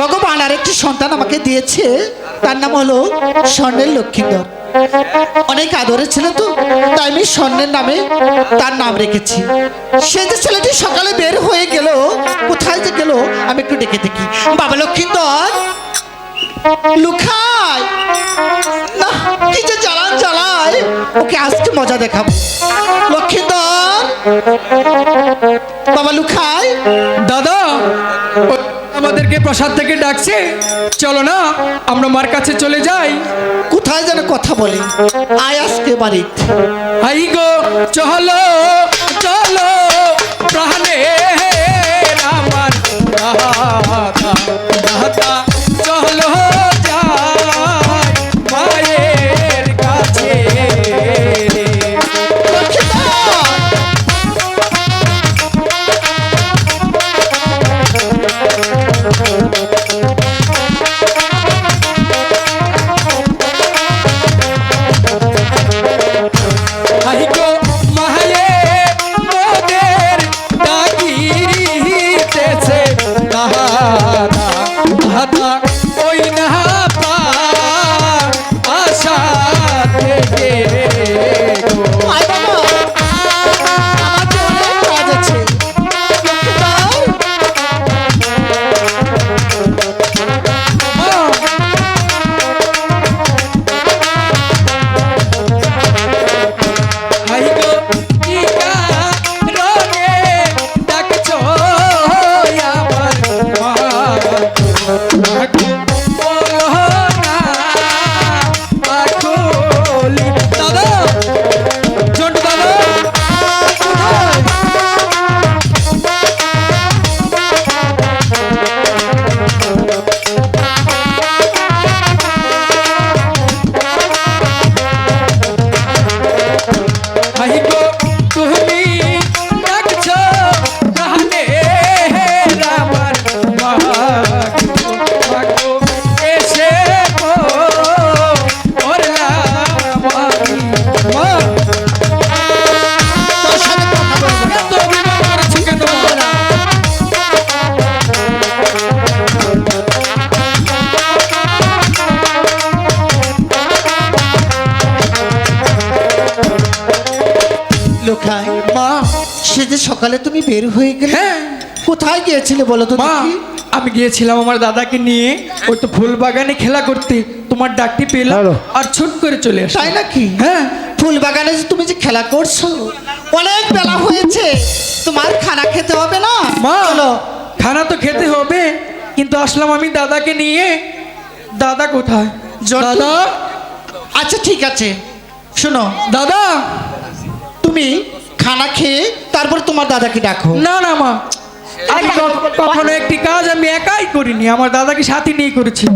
ভগবান আর একটি সন্তান আমাকে দিয়েছে। তার নাম হলো স্বর্ণের লক্ষ্মীধর অনেক আদরের ছিল তো, তাই আমি স্বর্ণের নামে তার নাম রেখেছি। সে যে ছেলেটি সকালে বের হয়ে গেল, কোথায় যে গেল, আমি একটু ডেকে দেখি। বাবা লক্ষ্মীধর লুখায় না, কি ওকে আজকে মজা দেখাবো। লক্ষ্মীধর বাবা লুখায় দাদা আমাদেরকে প্রসাদ থেকে ডাকছে। চলো না আমরা মার কাছে চলে যাই। কোথায় যেন কথা বলে। আয় আজকে বাড়িতে। আই গো চলো চলো। সকালে তুমি বের হয়ে গেলে হ্যাঁ। কোথায় গিয়েছিলে বলো তো মা দেখি? আমি গিয়েছিলাম আমার দাদাকে নিয়ে ওই তো ফুল বাগানে খেলা করতে। তোমার ডাকটি পেলাম আর ছুট করে চলে তাই নাকি? হ্যাঁ। ফুল বাগানে যে তুমি যে খেলা করছ অনেক বেলা হয়েছে। তোমার খানা খেতে হবে না? মা চলো। খানা তো খেতে হবে কিন্তু আসলাম আমি দাদাকে নিয়ে। দাদা কোথায়? জন্টু। দাদা? আচ্ছা ঠিক আছে। শোনো দাদা তুমি খানা খেয়ে তারপর তোমার দাদাকে ডাকো। না না মা। আমি কখনো একটি কাজ আমি একাই করিনি আমার দাদাকে সাথে নিয়ে করেছি।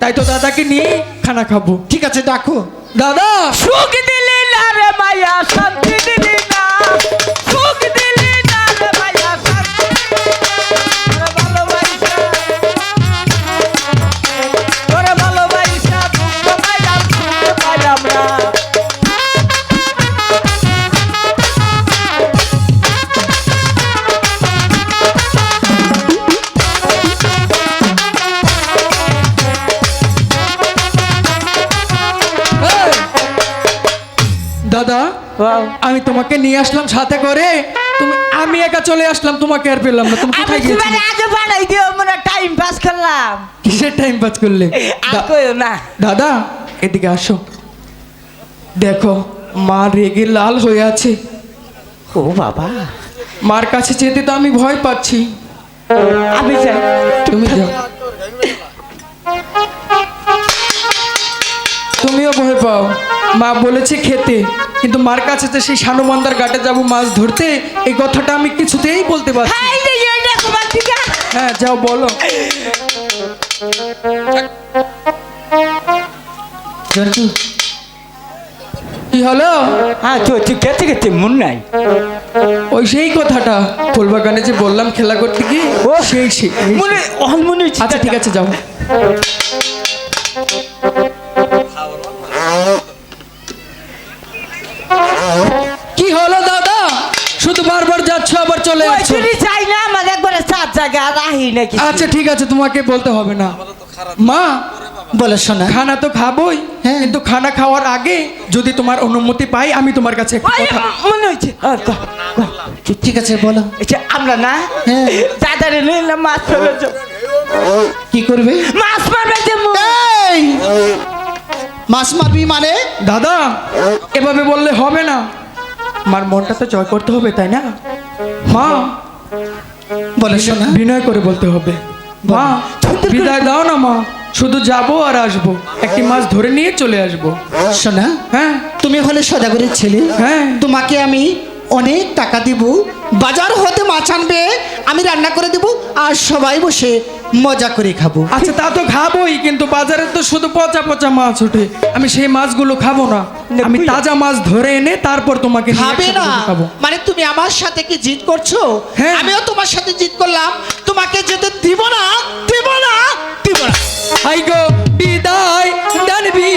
তাই তো দাদাকে নিয়ে খানা খাব। ঠিক আছে ডাকো। দাদা! সুখ দিলে না রে মায়া শান্তি দিলি দাদা আমি তোমাকে নিয়ে আসলাম সাথে করে। তুমি আমি একা চলে আসলাম তোমাকে আর পেলাম না। তুমি কোথায় তোমার গিয়েছিলে? আগে বানাই দিও মনে টাইম পাস করলাম। কিসের টাইম পাস করলে? কইও না। দাদা এদিকে আসো। দেখো মা রেগে লাল হয়ে আছে। ও বাবা। মার কাছে যেতে তো আমি ভয় পাচ্ছি। আমি যাই। তুমি যাও। তুমিও ভয় পাও। মা বলেছে খেতে কিন্তু মার কাছে তো সেই সানুমান্দার ঘাটে যাব মাছ ধরতে এই কথাটা আমি কিছুতেই বলতে পারছি হ্যাঁ যাও বলো। কি হলো? হ্যাঁ তো তুই মন নাই। ওই সেই কথাটা ফুলবাগানে যে বললাম খেলা করতে কি ও সেই সেই মনে মনে আচ্ছা ঠিক আছে যাও। চলে আসছো চুরি চাই না আমার একবারে সাত জায়গায় রাহি নাকি আচ্ছা ঠিক আছে তোমাকে বলতে হবে না। মা বলো শোনা। খানা তো খাবোই হ্যাঁ। কিন্তু খানা খাওয়ার আগে যদি তোমার অনুমতি পাই আমি তোমার কাছে কথা মনে আহ, কহ। ঠিক আছে বলো। আমরা না হ্যাঁ। দাদারে নিলাম মাছ মারবে কি করবে? মাছ মারবে যে মাছ মারবি মানে? দাদা এভাবে বললে হবে না। আমার মনটা তো জয় করতে হবে তাই না? মা বলে শোনা। বিনয় করে বলতে হবে। মা বিদায় দাও না মা শুধু যাব আর আসব। একটি মাছ ধরে নিয়ে চলে আসব। শোনা হ্যাঁ। তুমি হলে সদাগরের ছেলে। হ্যাঁ। তোমাকে আমি অনেক টাকা দিব। বাজার হতে মাছ আনবে আমি রান্না করে দেব আর সবাই বসে মজা করে খাব। আচ্ছা তা তো খাবোই কিন্তু বাজারে তো শুধু পচা পচা মাছ ওঠে। আমি সেই মাছগুলো খাব না। আমি তাজা মাছ ধরে এনে তারপর তোমাকে খাবে না? মানে তুমি আমার সাথে কি জিদ করছ? হ্যাঁ। আমিও তোমার সাথে জিদ করলাম। তোমাকে যেতে দিব না দিব না দিব না। হাই গো বিদায় জানবি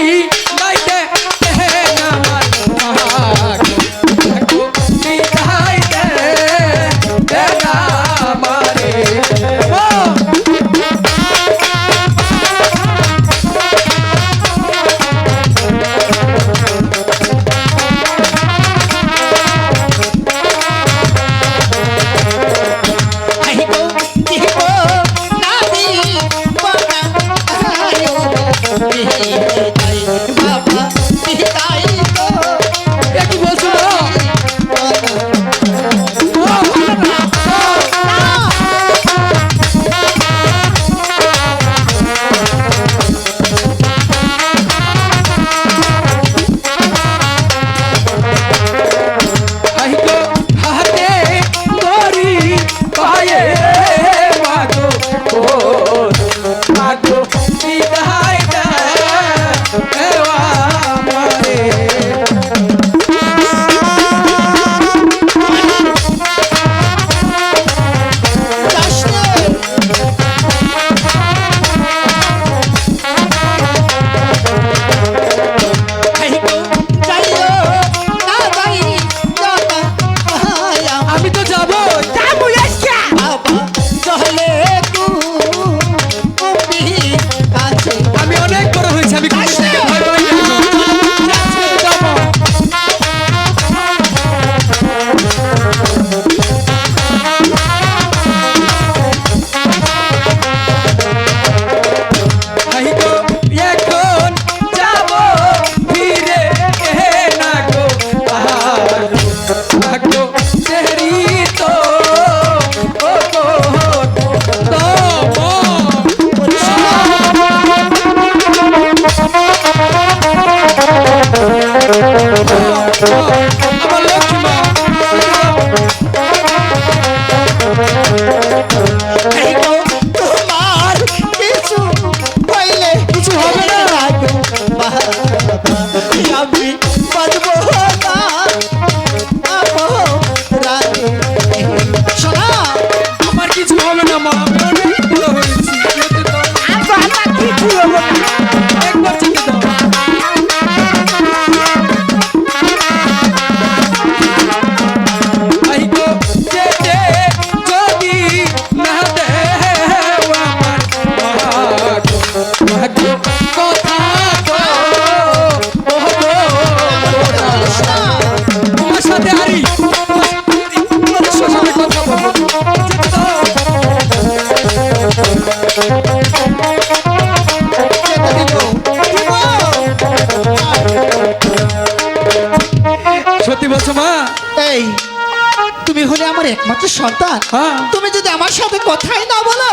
সন্তান হ্যাঁ। তুমি যদি আমার সাথে কথাই না বলো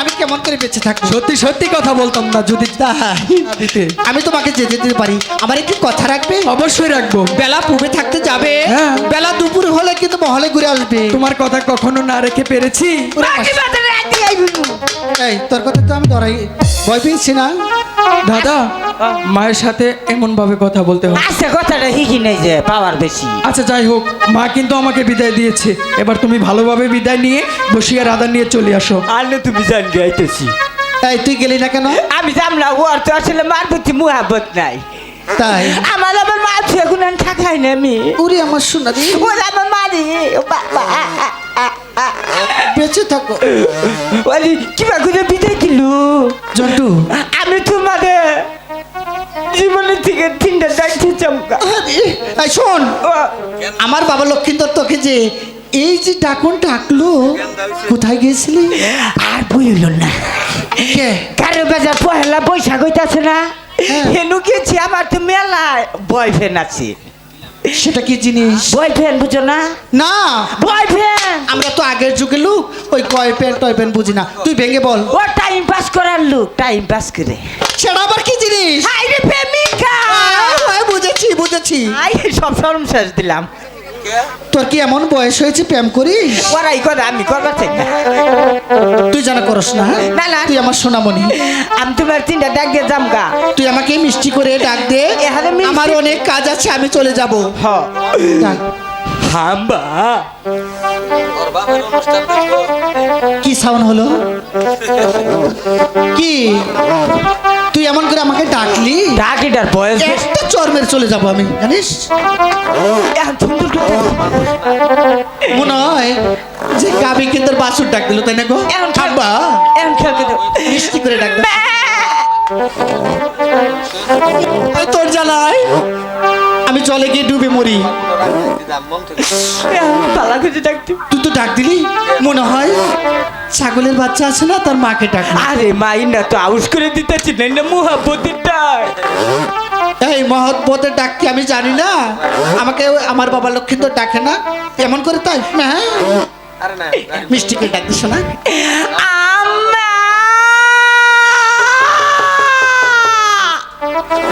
আমি কেমন করে বেঁচে থাকব? সত্যি সত্যি কথা বলতাম না যদি তাই দিতে। আমি তোমাকে যেতে দিতে পারি। আমার একটি কথা রাখবে? অবশ্যই রাখব। বেলা পুবে থাকতে যাবে। হ্যাঁ। বেলা দুপুর হলে কিন্তু মহলে ঘুরে আসবে। তোমার কথা কখনো না রেখে পেরেছি। এই তোর কথা তো আমি ধরাই ভয় পেয়েছি না? দাদা মায়ের সাথে এমন ভাবে কথা বলতে হবে। আচ্ছা কথাটা হিকি নেই যে পাওয়ার বেশি। আচ্ছা যাই হোক মা কিন্তু আমাকে বিদায় দিয়েছে। এবার তুমি ভালোভাবে বিদায় নিয়ে বসিয়া রাধা নিয়ে চলে আসো। আর না তুমি জানবি আইতেছি। তাই তুই গেলি না কেন? আমি যাম না ও আর তো আসলে মার প্রতি মুহাবত নাই। তাই? আমার আবার মা এখন থাকাই না আমি। উরি আমার শোনা দি ওর আমার মারি ও বাবা। বেঁচে থাকো। ওই কিবা করে বিদায় দিল? জন্টু। আমি তোমাদের জীবনের থেকে তিনটা ডাকতে চমকা। শোন আমার বাবা লক্ষ্মীন্দর তোকে যে এই যে ডাকন ডাকলো কোথায় গিয়েছিলি? আর বইল না। কারও বাজার পহেলা বৈশাখ হইতাছে না। হ্যাঁ। হেনু গেছি আমার তো মেলা বয়ফ্রেন্ড আছে। সেটা কি জিনিস? বয়ফ্রেন্ড বুঝো না? না। বয়ফ্রেন্ড আমরা তো আগের যুগে লোক ওই কয় প্যান্ট টয় প্যান্ট বুঝি না। তুই ভেঙে বল। ও টাইম পাস করার লোক টাইম পাস করে। সেটা আবার কি জিনিস হাই রে প্রেমিকা! হ্যাঁ, বুঝেছি বুঝেছি। আই সব শরম শেষ দিলাম। তোর কি এমন বয়স হয়েছে প্রেম করিস? ওরাই করে আমি করবার চাই না। তুই জানা করস না হ্যাঁ? না, না। তুই আমার সোনামণি। আমি তোমার তিনটা ডাক দিয়ে যাম গা। তুই আমাকে মিষ্টি করে ডাক দে। আমার অনেক কাজ আছে আমি চলে যাব। হাম্বা। কি সাউন্ড হলো? কি? এমন করে আমাকে ডাকলি? ডাকিটার বয়স একটা চর্মের চলে যাব আমি জানিস? মনে হয় যে গাবি কিন্তু বাসুর ডাক দিল তাই না গো? এখন এমন খেলতে মিষ্টি করে ডাক তোর জ্বালায়। আমি চলে গিয়ে ডুবে মরি। এখন পালা খুঁজে ডাকতে। তুই তো ডাক দিলি? মনে হয় ছাগলের বাচ্চা আছে না তার মাকে ডাক আরে মাই না তো আউস করে দিতেছি না না মুহাব্বতের ডাক এই মহৎপদের ডাক কি আমি জানি না? আমাকে আমার বাবা লক্ষ্মী তো ডাকে না। এমন করে তাই? হ্যাঁ? মিষ্টিকে ডাক দিস না।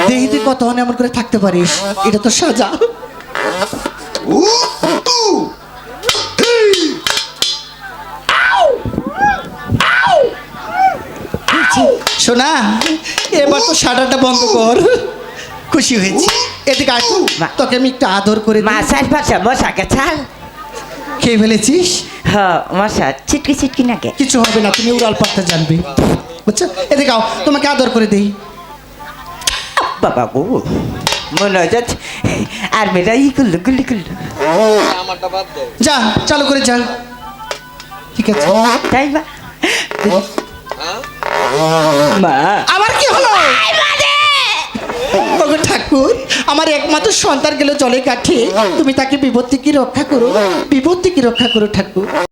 তুই কতক্ষণ এমন করে থাকতে পারিস? এটা তো সাজা। শোনা এবার তো বন্ধ কর। খুশি হয়েছি। এদিকে তো, তোকে আমি একটু আদর করে মা দিই। চার পাঁচটা মশাকে ছাল খেয়ে ফেলেছিস? হ মশা চিটকি চিটকি নাকে। কিছু হবে না তুমি উড়াল পারতে জানবে। বুঝছ? এদিকে আও তোমাকে আদর করে দেই। বাবা গো মনে হয় যাচ্ছে আর মেয়েরা ই করল গুলি করল যা চালু করে যা। ঠিক আছে। তাই বা মা? আবার কি হলো? ঠাকুর আমার একমাত্র সন্তান গেল জলে কাঠে। তুমি তাকে বিপত্তি কি রক্ষা করো বিপত্তি কি রক্ষা করো ঠাকুর।